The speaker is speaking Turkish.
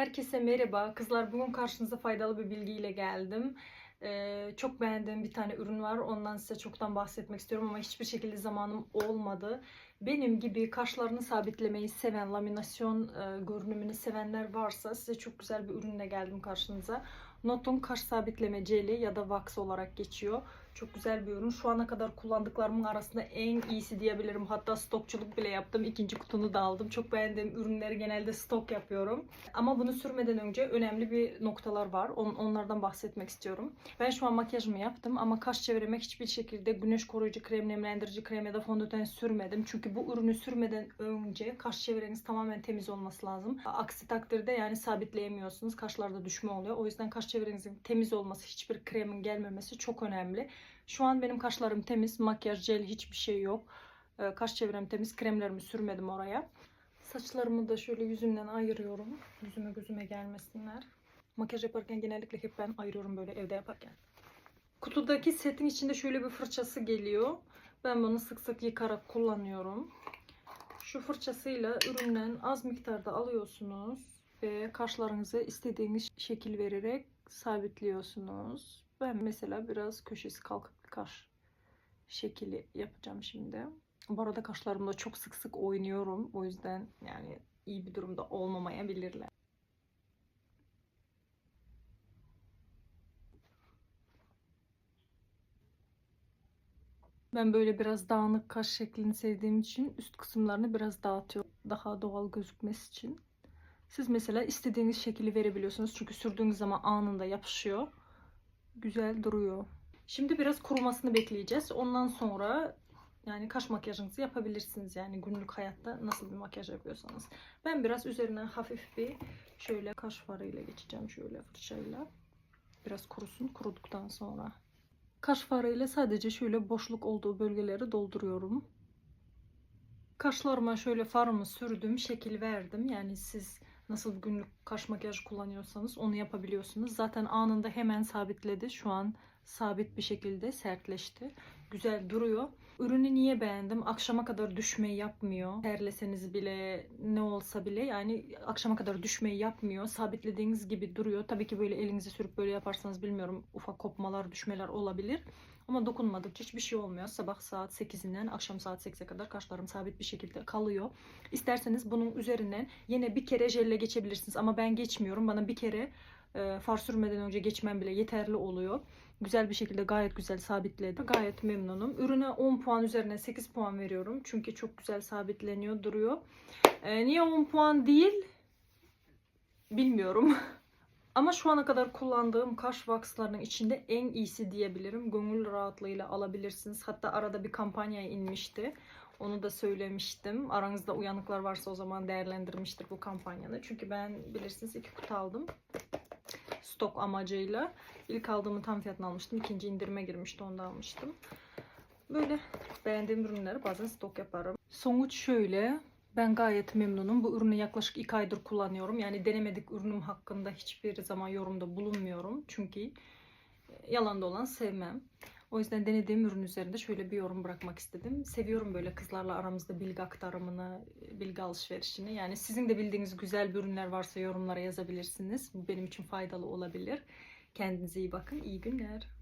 Herkese merhaba. Kızlar bugün karşınıza faydalı bir bilgiyle geldim. Ee, çok beğendiğim bir tane ürün var. Ondan size çoktan bahsetmek istiyorum ama hiçbir şekilde zamanım olmadı. Benim gibi kaşlarını sabitlemeyi seven, laminasyon e, görünümünü sevenler varsa size çok güzel bir ürünle geldim karşınıza. Notun kaş sabitleme jeli ya da wax olarak geçiyor. Çok güzel bir ürün. Şu ana kadar kullandıklarımın arasında en iyisi diyebilirim. Hatta stokçuluk bile yaptım. İkinci kutunu da aldım. Çok beğendiğim ürünleri genelde stok yapıyorum. Ama bunu sürmeden önce önemli bir noktalar var. On- Onlardan bahsetmek istiyorum. Ben şu an makyajımı yaptım ama kaş çevreme hiçbir şekilde güneş koruyucu krem, nemlendirici krem ya da fondöten sürmedim. Çünkü bu ürünü sürmeden önce kaş çevreniz tamamen temiz olması lazım. Aksi takdirde yani sabitleyemiyorsunuz. Kaşlarda düşme oluyor. O yüzden kaş çevrenizin temiz olması, hiçbir kremin gelmemesi çok önemli. Şu an benim kaşlarım temiz. Makyaj, jel hiçbir şey yok. Ee, Kaş çevrem temiz. Kremlerimi sürmedim oraya. Saçlarımı da şöyle yüzümden ayırıyorum. Yüzüme gözüme gelmesinler. Makyaj yaparken genellikle hep ben ayırıyorum böyle evde yaparken. Kutudaki setin içinde şöyle bir fırçası geliyor. Ben bunu sık sık yıkarak kullanıyorum. Şu fırçasıyla üründen az miktarda alıyorsunuz ve kaşlarınızı istediğiniz şekil vererek sabitliyorsunuz. Ben mesela biraz köşesi kalkık bir kaş şekili yapacağım şimdi. Bu arada kaşlarımda çok sık sık oynuyorum. O yüzden yani iyi bir durumda olmamayabilirler. Ben böyle biraz dağınık kaş şeklini sevdiğim için üst kısımlarını biraz dağıtıyorum. Daha doğal gözükmesi için. Siz mesela istediğiniz şekli verebiliyorsunuz. Çünkü sürdüğünüz zaman anında yapışıyor. Güzel duruyor. Şimdi biraz kurumasını bekleyeceğiz. Ondan sonra yani kaş makyajınızı yapabilirsiniz. Yani günlük hayatta nasıl bir makyaj yapıyorsanız. Ben biraz üzerine hafif bir şöyle kaş farıyla geçeceğim. Şöyle fırçayla. Biraz kurusun. Kuruduktan sonra. Kaş farıyla sadece şöyle boşluk olduğu bölgeleri dolduruyorum. Kaşlarıma şöyle farımı sürdüm, şekil verdim. Yani siz nasıl günlük kaş makyajı kullanıyorsanız onu yapabiliyorsunuz. Zaten anında hemen sabitledi. Şu an sabit bir şekilde sertleşti. Güzel duruyor. Ürünü niye beğendim? Akşama kadar düşmeyi yapmıyor. Terleseniz bile ne olsa bile yani akşama kadar düşmeyi yapmıyor. Sabitlediğiniz gibi duruyor. Tabii ki böyle elinizi sürüp böyle yaparsanız bilmiyorum ufak kopmalar, düşmeler olabilir. Ama dokunmadıkça hiçbir şey olmuyor. Sabah saat 8'inden akşam saat 8'e kadar kaşlarım sabit bir şekilde kalıyor. İsterseniz bunun üzerinden yine bir kere jelle geçebilirsiniz. Ama ben geçmiyorum. Bana bir kere e, far sürmeden önce geçmem bile yeterli oluyor. Güzel bir şekilde gayet güzel sabitledi. Gayet memnunum. Ürüne 10 puan üzerine 8 puan veriyorum. Çünkü çok güzel sabitleniyor, duruyor. E, niye 10 puan değil? Bilmiyorum. Ama şu ana kadar kullandığım kaş waxlarının içinde en iyisi diyebilirim. Gönül rahatlığıyla alabilirsiniz. Hatta arada bir kampanyaya inmişti. Onu da söylemiştim. Aranızda uyanıklar varsa o zaman değerlendirmiştir bu kampanyanı. Çünkü ben bilirsiniz iki kutu aldım. Stok amacıyla. İlk aldığımı tam fiyatına almıştım. İkinci indirime girmişti. Onu da almıştım. Böyle beğendiğim ürünleri bazen stok yaparım. Sonuç şöyle. Ben gayet memnunum. Bu ürünü yaklaşık 2 aydır kullanıyorum. Yani denemedik ürünüm hakkında hiçbir zaman yorumda bulunmuyorum. Çünkü yalan dolan sevmem. O yüzden denediğim ürün üzerinde şöyle bir yorum bırakmak istedim. Seviyorum böyle kızlarla aramızda bilgi aktarımını, bilgi alışverişini. Yani sizin de bildiğiniz güzel bir ürünler varsa yorumlara yazabilirsiniz. Bu benim için faydalı olabilir. Kendinize iyi bakın. İyi günler.